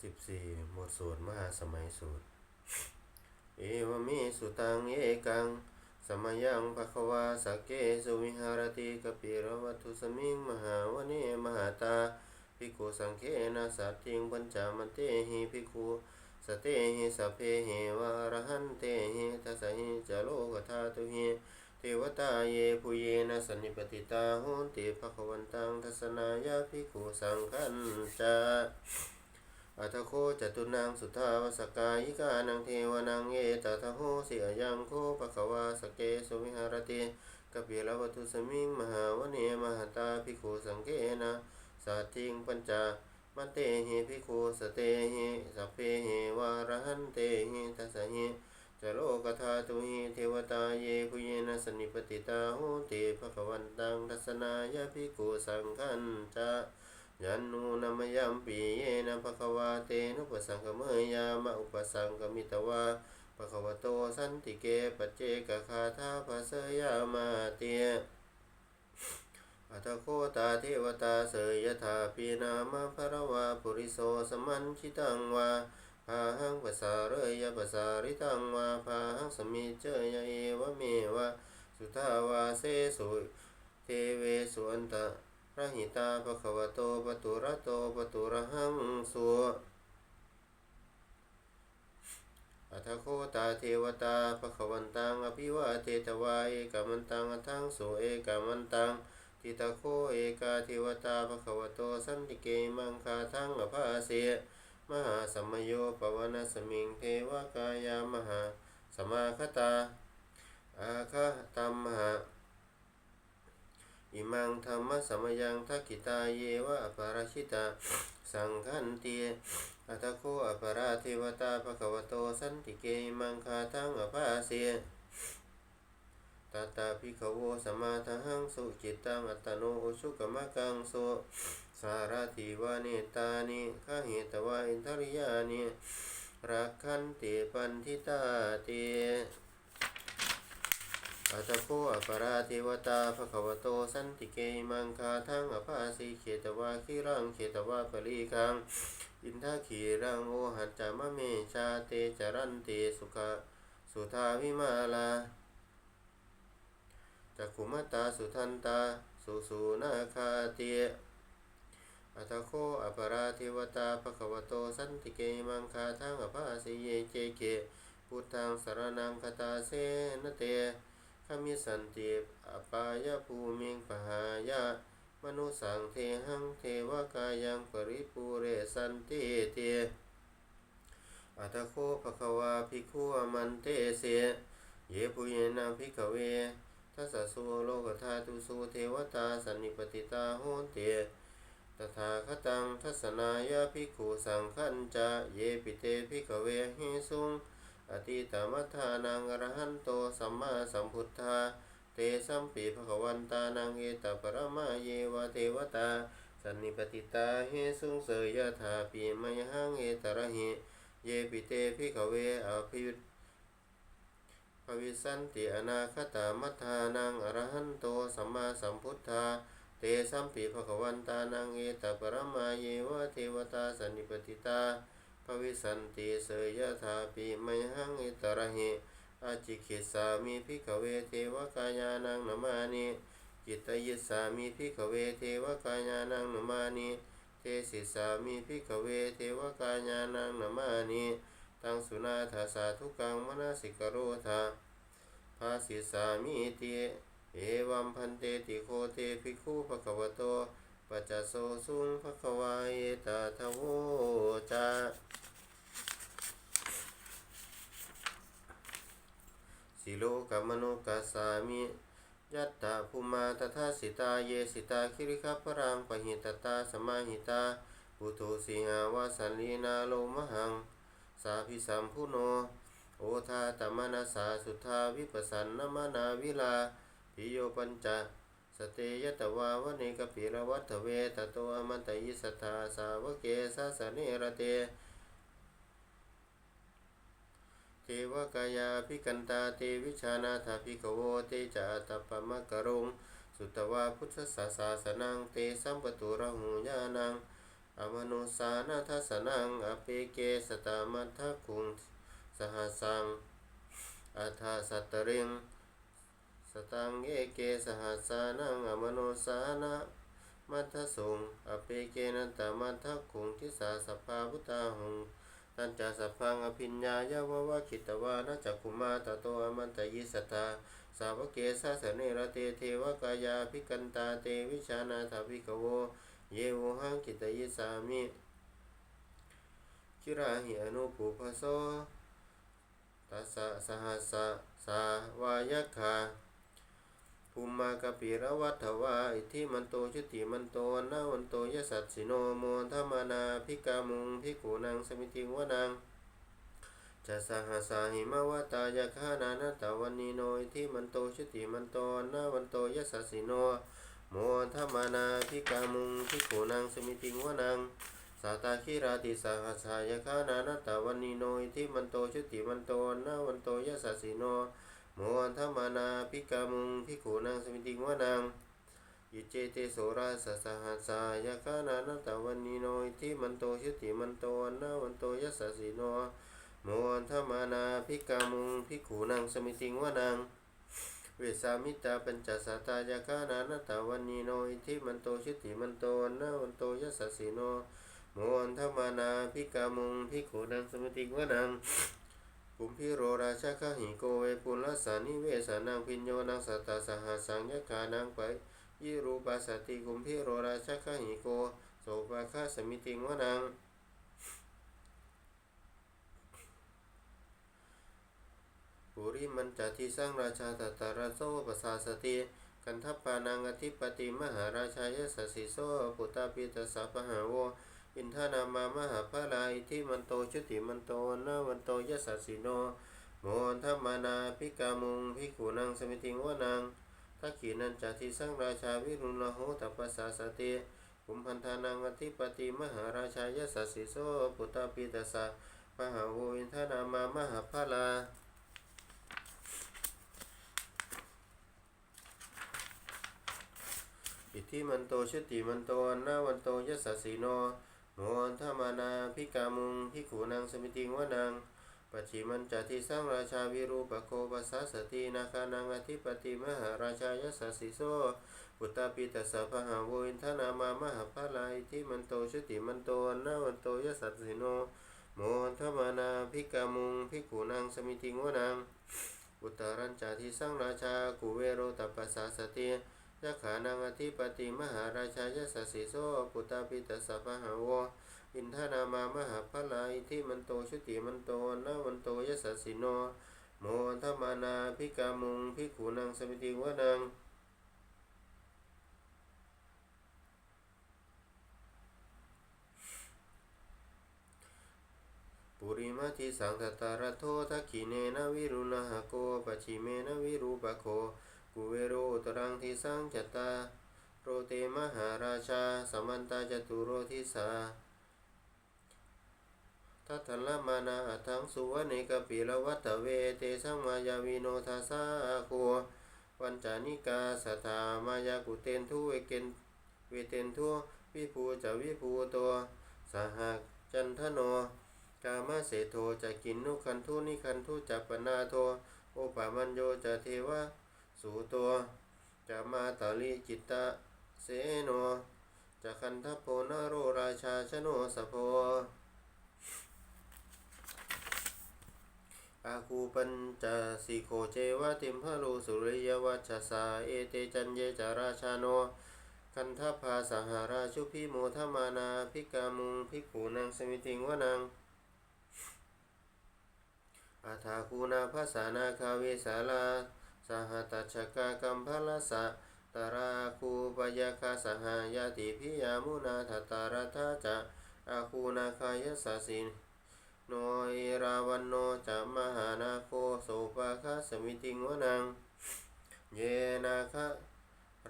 สิบสี่หมดสูตรมหาสมัยสูตร เอวเมสุตังเอกัง สมยังภควาสกเกสุวิหารติกปิรวัตุสมิงมหาวเนมหาตาภิกขุสังเคนะสัตถิงปัญจมันเตหิภิกขุสเตหิสพเพหิวะอรหันเตหิทัสสหิจโลกธาตุหิเทวตาเยปุเยนะสนิปติตาโหนติภควันตังทัสสนายาภิกขุสังขันจา อัตโคจตุนังสุทธาวสกายิกานังเทวนังเอตตะโหสิอยังโคปะคะวาสเกสุวิหารติกปิลวัตุสมิงมหาวเนมหตาภิกขุสังเกนะสัตถิงปัญจมันเตหิภิกขุสเตหิสัพเพหิวารหันเตหิทัสสหิจโลกธาตุหิเทวตาเยภุเยนะสนิปติตาโหติภควันตังทัสนายภิกขุสังฆันจะ ยันนูนามยัมปีเยนะภะคะวาเตนุปสังกเมยามะอุปสังกมิตวาภะคะวะโตสันติเกปเจกคาทาภาเสยามาเตอัตโคตาเทวตาเสยยถาปีนามะภระวาปุริโสสมันชิตังวาพาหังภาษาเรยยภาษาริตังวาพาหังสมิเจยเอวะเมวะสุทาวาเสสุเทเวสุอันตะ ระหิตาภะคะวโตปะตุระโตปะตุระหังสุอัทโคตาเทวตาภะคะวันตังอภิวาเทตวาเอกามันตังอทังสุเอกามันตังทิตาโคเอกาเทวตาภะคะวโตสันติเกมังคาทังอภาเสมหาสัมโยปวนาสมิงเทวกายามหาสมาคตาคาตัมมหา อิมัง ธรรมสมยังทักขิตาเยวะอปาราชิตา สังขันติอัตโคอปาราเทวตาภควโตสันติเกมังคาทังอภาเสตาตาภิขโวสมาทังสุจิตตังอัตโนอุชุกมะกังสุสารติวานิตานิขหิตวาอินทริยานิรักขันติปันทิตาเต อัตโคอปาราเทวตาภควโตสันติเกมังคาทังอภาสีเขตวาคิรังเขตวาปรีคัง อินทาขีรังโอหัจจามะเมชาเตจรันเตสุขสุทาวิมาลาจักขุมตาสุทันตาสุสุนาคาเตอัตโคอปาราเทวตาภควโตสันติเกมังคาทังอภาสีเยเจเกพุทธังสารนังคตาเสนเต ขมิสันติอปายภูมิงปหายะมนุสังเทหังเทวกายังปริปูเรสันติเตอัตโคภควาภิกขุอมันเตเสเยปุเยนะภิกขเวทัสสะสุโลกธาตุสุเทวตาสันนิปติตาโหนเตตถาคตังทัศนายาภิกขุสังขันจะเยปิเตภิกขเวหิสุง อติตมัฏฐานังอรหันโตสัมมาสัมพุทธา เตสัมปีภควันตานังเอตปรมาเยวเทวตา สันนิปติตาเฮสุงเสยยถาปีมยหังเอตระหิเยปิเตภิกขเวอภิภวิสันติอนาคตามัฏฐานังอรหันโตสัมมาสัมพุทธา เตสัมปีภควันตานังเอตปรมาเยวเทวตาสันนิปติตา ภวิสันติเสยยถาปิไมหังอิตระหิอาจิคิสามิพิขเวเทวกายานังนมานิจิตยิสามิพิขเวเทวกายานังนมานิเทศิสามิพิขเวเทวกายานังนมานิตังสุนาทาสาทุกังมนาสิกโรธาภาสิสามิติเอวัมพันเตติโคเตภิกขุภควโต ปัจจโสสุงภควาเอตาทโวจาสิโลกามโนกัสสามิยัตตาภูมาตถาสิตาเยสิตาคิริคัพรังปหิตตาสมาหิตาปุถุสิหาวาสันลีนาโลมหัง สาพิสัมพุโน โอทาตมนาสาสุทาวิปัสสันนมนาวิลาปิโยปัญจ สเตยตวาวเนกปิรวัตเวตโตอมันตยิสธาสาวเกสาสเนระเตเทวกายาภิกันตาเตวิชานาถาภิกโวเตจาตปมะกรุงสุตวาพุทธสาสาสนังเตสัมปตุระหูญานังอมนุสานาทัสนังอเปเกสตามัทธคุงสหัสังอัฏฐสัตตริง ตังเอเกสหัสานังอมโนสานะมัทธสุงอเปเกนันตมัทธคุงทิสาสภาพุตตาหงตันจาสพังอภิญญายาวะวะคิตวานะจักขุมาตโตอมันตยิสตาสาวกเกสาสเนรเตเทวกายาภิกันตาเตวิชานาถาภิกโว เยวหังกิตยิสามิคิราหิอนุปุพโสตัสสะสหัสสะสาวายคา ภูมากปิระวัฏวาอิทิมันโตชุติมันโตนาวันโตยสัตสิโนโมธรรมานาภิกามุงภิกขุนังสมิติวนังจะสหัสาหิมาวตายาคานานาตาวันนีโนอิทิมันโตชุติมันโตนาวันโตยสัสสิโนโมธรรมานาภิกามุงภิกขุนังสมิติงวนังสาตาคิราติสหัสายคานานาตาวันนีโนอิทิมันโตชุติมันโตนาวันโตยสัสสิโน โมธรรมานาภิกามุงภิกขุนังสมิติงวนังยิเจเตโสราสสหัสายคานานตาวันนีโนอิทิมันโตชุติมันโตนาวันโตยัสสิโนโมธรรมานาภิกามุงภิกขุนังสมิติงวนังเวสามิตาปัญจสัตายาคานานตาวันนีโนอิทิมันโตชิติมันโตนาวันโตยัสสสิโนโมอันธมานาภิกามุงภิกขุนังสมิติงวนัง ปุมพิโรราชาคหิโกเวปุลสานิเวสานังพิญโยนังสัตตาสหสังยคานังไปยิรูปัสสติกุมพิโรราชาคหิโกโสภาคาสมิติวนังปุริมันจทิสร้างราชาตตาราโซปสาสติกันทัปปานังอธิปติมหาราชายสสิโสปุตตาปิตสสะปะหาโว อินทนามามหาภาลาอิทิมันโตชุติมันโตนาวันโตยสัสสิโนโมนธรรมานาภิกามุงภิกขุนังสมิติงวนังทักขีนันจทิสร้างราชาวิรุณโหตปสาสติกุมพันธานังอธิปติมหาราชายสสิโสปุตตาปิตสสะปะหาโวอินทนามามหาภาลาอิทธิมันโตชุติมันโตนาวันโตยัสสะสีโน โนอันธมนาภิกามุงภิกขุนังสมิติงวนังปัจฉิมันจติสร้างราชาวิรูปโคปัสสะสตินาคานังอธิปติมหาราชายัสสะสีโซปุตตาปิตัสสะพหาโวอินทนามามหาภาลาอิทธิมันโตชุติมันโตนาวันโตยัสสะสีโนโมอันธมานาภิกามุงภิกขุนังสมิติงวนังอุตรัญจติสร้างราชากุเวโรตัปปสสะสติ ยะขานังอธิปติมหาราชายสสสิโสปุตตาปิตสสะปะหาวอินทนามามหาพลาอิทิมันโตชุติมันโตนาวันโตยสสสิโนโมธมานาภิกามุงภิกขุนังสมิติวนังปุริมาทิสังตตารโททักขิเนนวิรุณหโกปัจฉิเมนวิรูปโค กุเวโรตรังทิสังจตาโรเตมหาราชาสมันตาจตุโรทิสาทัตถลมานาอัทังสุวเนกปิลวัตเวเตสังมายาวิโนทาสาโควันจานิกาสถามายากุเตนทุเวเกนเวเตนทุวิภูจะวิภูตัวสหจันทโนกามาเสโทจะกินนุคันทุนิคันทุจัปปนาโทโอปามันโยจะเทวะ สู่ตัวจะมาตาลิจิตตะเสโนจะคันทโพนโรราชาชโนสโพอาคูปัญจสิโคเจวะติมพะโลสุริยวัชสาเอเตจันเยจาราชาโน คันทภาสหาราชุพิโมทมานาภิกามุงภิกขุนังสมิติงวนังอาทาคูนาภาษานาคาเวสาลา สหตัชกากัมพลสะตราคูปยาคาสหายาติพิยามุนาทตารทาจะอาคูนาคายสสสินโนเอราวันโนจะมหานาโคโสปาคาสมิติงวนัง เยนาคะ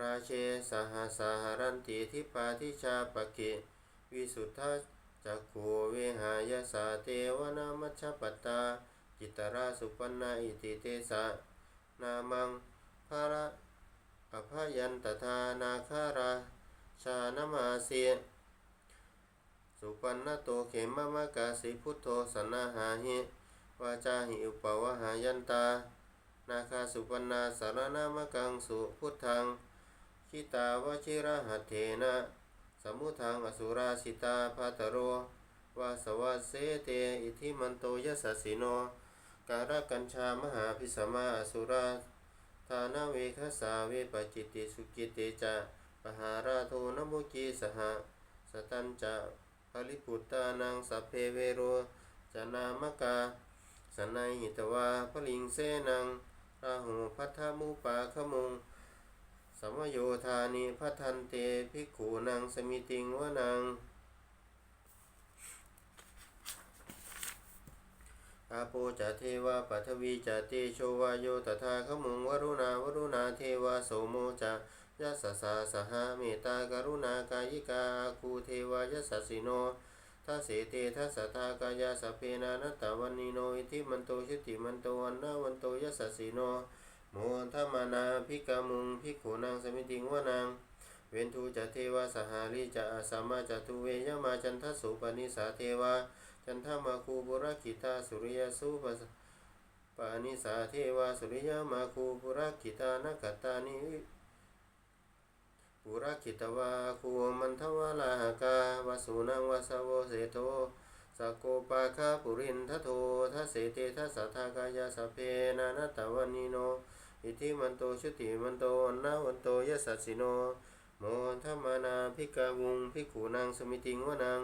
ราเชสหสหรันติทิปาทิชาปะกิวิสุทธาจักขูเวหายสาเทวนามัชปตาจิตราสุปนาอิติเตสะ นามังภาระอภยันตทานาคาราชานมาเสียสุปันนโตเขมมะกาสิพุทโธสันนาหาหิวาจาหิอุปวหายันตา นาคาสุปันนาสารนามกังสุพุทธังคิตาวชิระหัตเถนะสมุทังอสุราสิตาภาตโรวาสวัสเสเตอิทิมันโตยสสสิโน การกัญชามหาพิสมาอสุราทานาเวคสาเวปจิติสุกิเตจะปหาราโทนมุกีสหสตันจะภลิปุตตานังสัพเพเวโรจนามกาสนัยหิตวาพลิงเสนังราหูพัทธมุปาขมุงสมโยธานิพัทันเตภิกขุนังสมิติงวนัง อาโปจะเทวาปัทวีจะเตโชวาโยตถาขมุงวรุณาวรุณาเทวาโสโมจะยัสสะสาสหาเมตตากรุณากายิกาคูเทวายัสสิโนทัสเสเตทัสสทากายาสเพนานัตตวันนิโนอิทิมันโตชุติมันโตวันนาวันโตยัสสิโนโมทมานาภิกามุงภิกขุนางสมิติงวนังเวนทูจะเทวาสหาริจะอาสามาจะทุเวยมาจันทสุปนิสาเทวา จันทมาคูบุรกิตาสุริยสุปปานิสาเทวาสุริยมาคูบุรกิตานกัตตานิปุรกิตวาคูมันทวาลาหกาวสุนังวาสโวเสโตสกโกปาคาปุรินทโททัสเสเตทัสสทากายาสเพนานัตวันิโน อิทิมันโตชุติมันโตวันนาวันโตยสสสสิโน โมทมานาภิกาวุงภิกขุนางสมิติงวนัง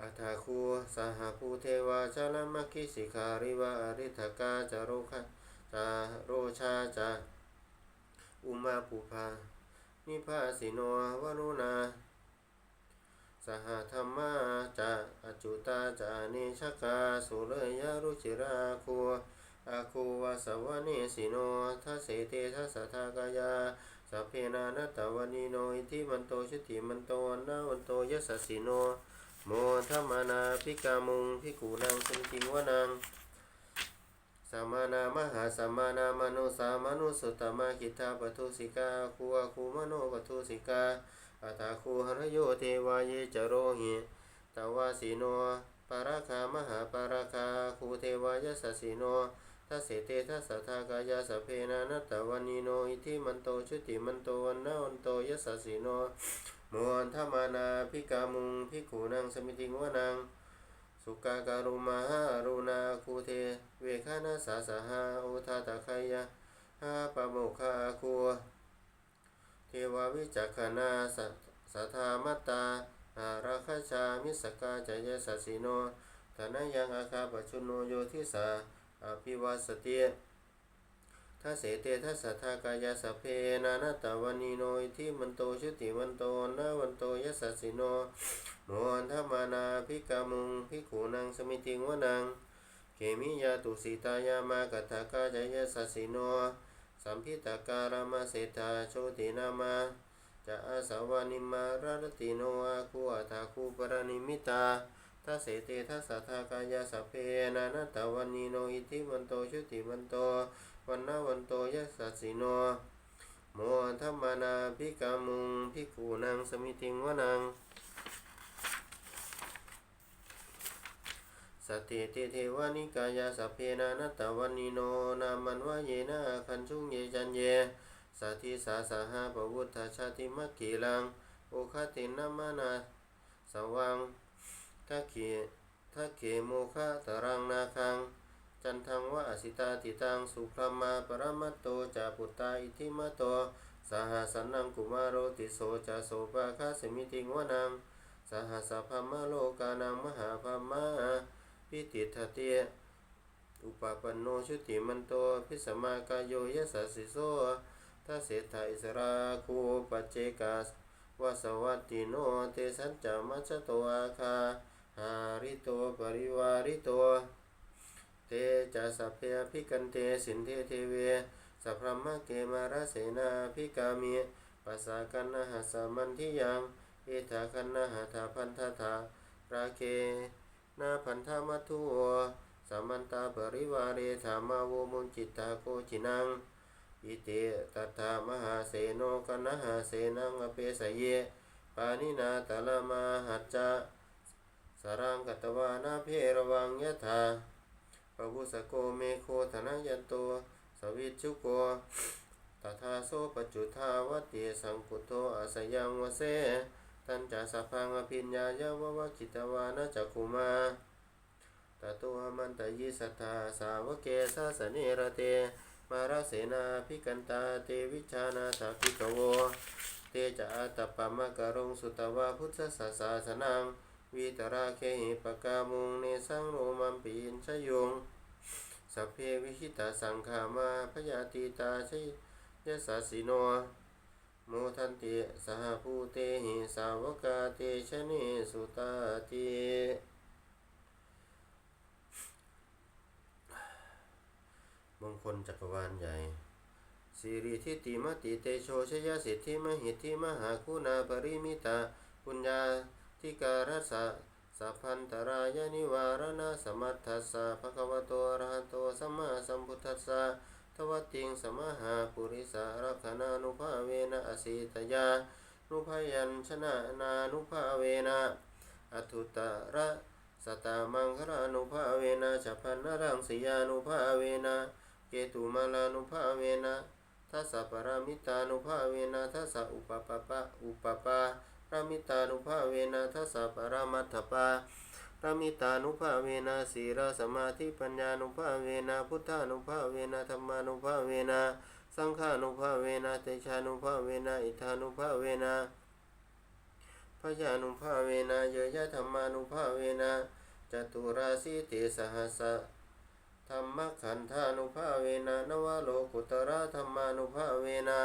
อัฏฐาคูสหภูเทวาชาลมัคคิสิขาริวาอริทกาจารุคะจาโรชาจาอุมาปุภานิพาสิโนวรุณา สหธรรมาจะอจุตาจานิชกาสุเลยยรุจิราคูอาคูวาสวเนสิโนทัสเสเตทัสสทากายาสัพเพนานตตวนิโนอิทิมันโตชุติมันโตนาวันโตยสสสสิโน โมทัมมนาภิกามุงภิกขุนางสันติวนังสัมานามหาสัมานามโนสามนุสุตมะกิตาปทุสิกาคูอาคูมโนปทุสิกาอัตาคูหรโยเทวายจโรหิตาวาสีโนปาราคามหาปาราคาคูเทวายสสสิโนทัสเสเตทัสสทากายาสเพนานัตตวันนิโนอิทิมันโตชุติมันโตวันนาวันโตยสสสิโน มอันธมานาภิกามุงภิกขุนังสมิติงวนัง สุกาการุมาหารุณาคูเท เวคานาสาสหาโอทาตาคยะหาปะโมคาคูเทวาวิจักขณาสัสัทธามัตตาอาราคาชามิสกาจายสัสสิโนธนยังอาคาปชุโนโยทิสาอภิวาสติ ทัเสเตทัสสะทากายาสพเพนานาตวันนิโนอิทิมันโตชุติวันโตนาวันโตยสสสสิโนโนอันธมานาภิกามุงภิกขุนังสมิติงวนังเขมิยาตุสิตายามากตากาจายสัสสิโนสัมพิตาการามาเสตาโชตินามาจะอาสาวานิมารารติโนอาคูอัตาคูปรนิมิตาทัเสเตทัสสะทากายาสพเพนานาตวันนิโนอิทิมันโตชุติมันโต วันนาวันโตยัสสสสิโนโมทัมมานาภิกามุงภิกขุนังสมิติงวนังสตติเตเทวานิกายาสพเพนานัตวันนิโนนามันวะเยนะคันชุงเยจันเยสัทธิสาสาหาปวุฒาชาติมักกีลังโอคตินามานาสวังทักเขทักเขโมคะตรังนาคัง จันทังวะอสิตาติตังสุพรมาปรมัตโตจาปุตตาอิทิมาโตสหสันนังกุมารโรติโสจาโสปะคาสมิติงวนังสหสพมะโลกานังมหาพมะพิติทเตียอุปปันโนชุติมันโตพิสมากายโยยสัสสิโสทัสเสถาอิสราคูปัจเจกาสวสวัตติโนเตสัจจามัจจโตอาคาหาริโตปริวาริโต เตจะสัพเพอภิกันเตสินเทเทเวสัพพมะเกมาราเสนาภิกามิปัสสากันนะหัสมันทิยังเอถาคันนะหัตาพันธถาราเคนาพันธามัทุวสัมมันตาปริวาเรธามาโวมุนจิตตาโกจินังอิเตตัตถามหาเสโนกนะหาเสนังอเปสเยปานินาตละมาหัจจะรังกตวานาเพรวังยะถา ปะวุสโกเมโคธนยันโต สวิชชุโกตถาโสปจุทาวติสังกุโตอาสยังวเสตันจะสัพพังอภิญญายาววะกิตวานะจักขุมาตโตหมันตยิสัทธาสาวเกสาสเนระเต มาราเสนาพิกันตาเตวิชานาถาภิกโว เตจะอาตปปมะกะรงสุตวาพุทธสสาสนัง วิตราเคหิปกามุงเนสังโรมัมปีนชยงสัพเพวิหิตาสังขามาพยาติตาชยยสสสิโนโมทันติสหภูเตหิสาวกาเตชะเนสุตาติมงคลจักรวาลใหญ่สิริทิติมติเตโชชยสิทธิมหิทธิมหาคุณาปริมิตาปุญญา ธิการสะสัพพันตรายนิวารณสมัทธัสสะภะคะวะโตอะระหะโตสัมมาสัมพุทธัสสะทวติงสมหาปุริสารักขณานุภาเวนะอสิตยานุภยัญชนะนานุภาเวนะอัตุตระสตามังครานุภาเวนะฉัพพนรังสียานุภาเวนะเกตุมาลานุภาเวนะทัสสะปรามิตานุภาเวนะทัสสะอุปปปะอุปปา รามิตานุภาเวนะทัสสะปรามัตถปารามิตานุภาเวนะสีระสมาธิปัญญานุภาเวนะพุทธานุภาเวนะธรรมานุภาเวนะสังฆานุภาเวนะเตชานุภาเวนะอิทานุภาเวนะพยานุภาเวนะเยยะธรรมานุภาเวนะจตุราสีติสหัสสะธรรมขันธานุภาเวนะนวโลกุตระธรรมานุภาเวนะ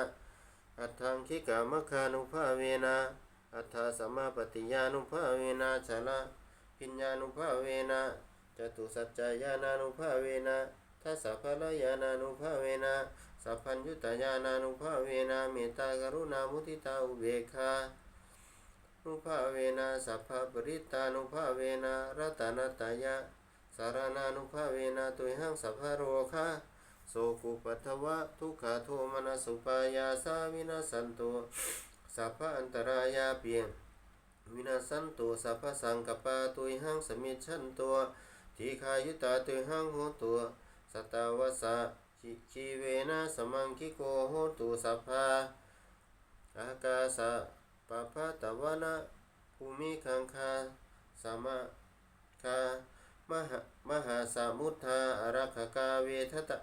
อัตถังคิกามคานุภาเวนะ อัตถาสมมาปฏิยานุภาเวนะชละพิญญานุภาเวนะจตุสัจจายานานุภาเวนะทัสสะพลายานานุภาเวนะสัพพัญญุตายานานุภาเวนะเมตตากรุณามุทิตาอุเบกขานุภาเวนะสัพพปริตานุภาเวนะรัตนตายะสารนานุภาเวนะตุยหังสัพพโรคะโสกุปัทวะทุกขโทมนัสสุปายาสาวินาสันตุ สัพพะอันตรายาเปียงวินาสันตุสัพพะสังกปาตุยหังสมิชันตัวทีขายุตาตุยหังโหตัวสตาวสะชีเวนะสมังคิโกโหตุสัพพะอากาสะปะพะตะวนะภูมิคังคาสมะคามหามหาสามุทธาอารักกาเวทตะ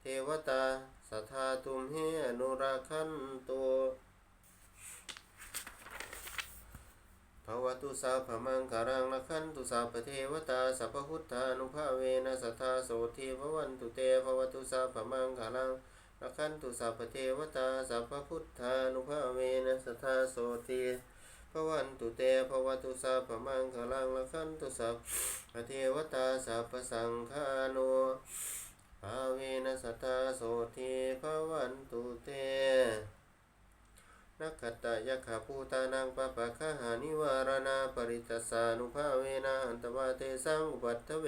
เทวตาสัทธาตุมเหอนุราคันโต ภวตุสาพมังคารังละคันตุสาปเทวตาสัพพุทธานุภาเวนะสัทธาโสทีภวันตุเตภวตุสาพมังคารังละคันตุสัพเทวตาสัพพุทธานุภาเวนะสัทธาโสทีภวันตุเตภวตุสาพมังคารังละคันตุสัพเทวตาสัพสังฆาโนภาเวนัสตตาโสทีภวันตุเต นักขตายะขาภูตานังปะปะคหานิวารณาปริตสานุภาเวนะอันตวาเตสังอุปัตถเว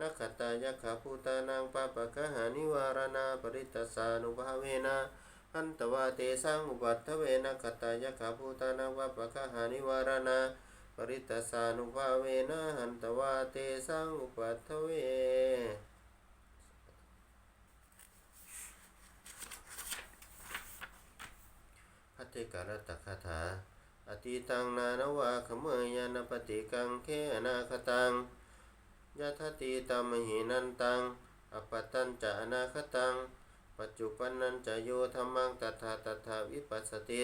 นักขตายะขาภูตานังปะปะคหานิวารณาปริตสานุภาเวนะอันตวาเตสังอุปัตถเวนักขตายะขาภูตานังปะปะคหานิวารณาปริตตสานุภาเวนะหันตวาเตสังอุปัฏฐเว พัทธิการตคาถา อติตังนานวาขเมยยานปฏิกังเคนาคตังยะทติตามหินันตัง อปตันจะอนาคตัง ปัจจุปันนันจะโยธรรมังตถาตถาวิปัสสติ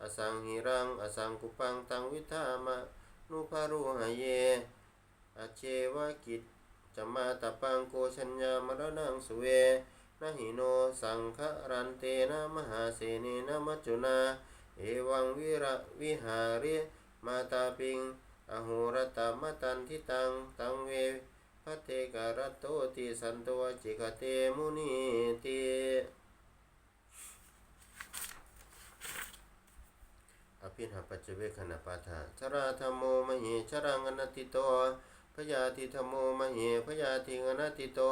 อสังหิรัง อสังกุปังตังวิธามะนุภารุหะเย อเชวะกิจจะมาตะปังโกชัญญามรณังสุเว นะหิโนสังฆรันเตนะมหาเสนนะมัจจุนา เอวังวิระวิหาริมาตาปิงอโหรตามตันทิตัง ตังเวพัเทการตโตติสันตวจิกเตมุนีติอภินหปัจเวคณปาทาชราธรรมโมมเหชรังอนติโตพยาธิธรรมโมมเหพยาธิอนติโต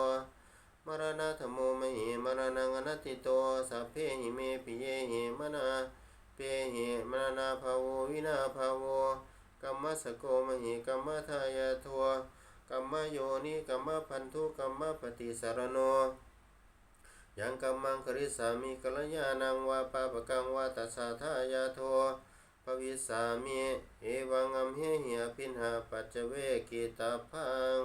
มรณะธรรมโมมเหมรณังอนัตติโตสัพเพหิเมปิเยหิมนาเปหิมรณาภาววินาภาวกัมมะสโกมหิกัมมะทายาทัวกัมมะโยนิกัมมะพันธุกัมมะปฏิสารโนยังกัมมังคริสามิกัลยาณังวาปาปะกังวาตัสสะทายาโทภวิสามิเอวังอัมเหหิอภินหาปัจเวกิตาพัง